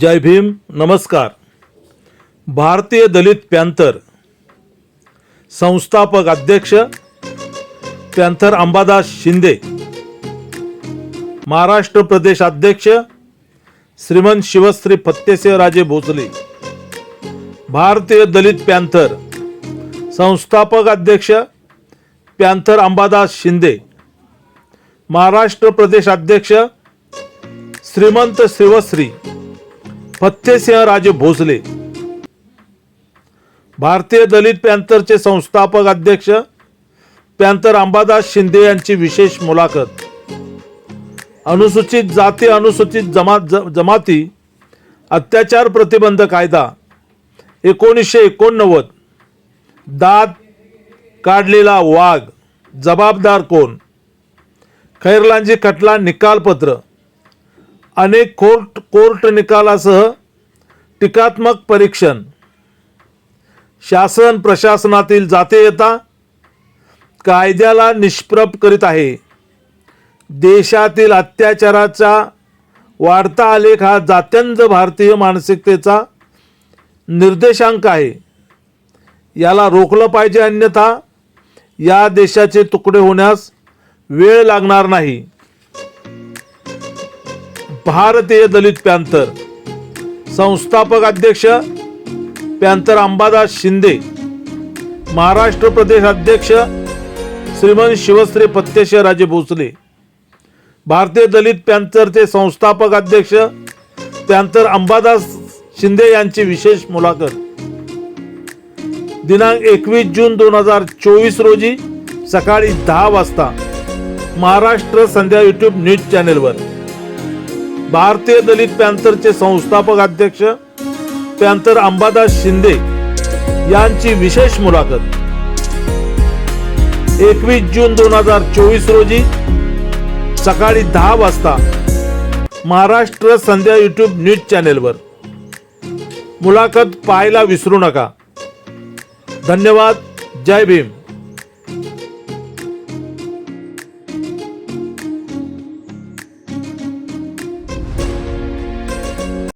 जय भीम नमस्कार. भारतीय दलित पॅन्थर संस्थापक अध्यक्ष पॅन्थर अंबादास शिंदे महाराष्ट्र प्रदेश अध्यक्ष श्रीमंत शिवश्री फत्तेसिंहराजे भोसले भारतीय दलित पॅन्थर संस्थापक अध्यक्ष पॅन्थर अंबादास शिंदे महाराष्ट्र प्रदेश अध्यक्ष श्रीमंत शिवश्री फत्तेसिंह राजे भोसले. भारतीय दलित पॅन्थरचे संस्थापक अध्यक्ष पॅन्थर अंबादास शिंदे यांची विशेष मुलाखत. अनुसूचित जाती अनुसूचित जमात ज- जमाती अत्याचार प्रतिबंध कायदा एकोणीसशे एकोणनव्वद. दात काढलेला वाघ जबाबदार कोण? खैरलांजी खटला निकालपत्र. अनेक कोर्ट कोर्ट निकालासह टीकात्मक परीक्षण. शासन प्रशासनातील जातीयता कायद्याला निष्प्रभ करीत आहे. देशातील अत्याचाराचा वाढता आलेख हा जात्यंज भारतीय मानसिकतेचा निर्देशांक आहे. याला रोखलं पाहिजे अन्यथा या देशाचे तुकडे होण्यास वेळ लागणार नाही. भारतीय दलित पॅंथर संस्थापक अध्यक्ष पॅंथर अंबादास शिंदे. महाराष्ट्र प्रदेश अध्यक्ष श्रीमंत शिवश्री राजे भोसले. भारतीय दलित पॅंथरचे संस्थापक अध्यक्ष पॅंथर अंबादास शिंदे यांची विशेष मुलाखत. दिनांक एकवीस जून दोन हजार चोवीस रोजी सकाळी दहा वाजता महाराष्ट्र संध्या यूट्यूब न्यूज चॅनेलवर. भारतीय दलित पॅन्थरचे संस्थापक अध्यक्ष पॅन्थर अंबादास शिंदे यांची विशेष मुलाखत. एकवीस जून दोन हजार चोवीस रोजी सकाळी दहा वाजता महाराष्ट्र संध्या यूट्यूब न्यूज चॅनेलवर. मुलाखत पाहायला विसरू नका. धन्यवाद. जय भीम.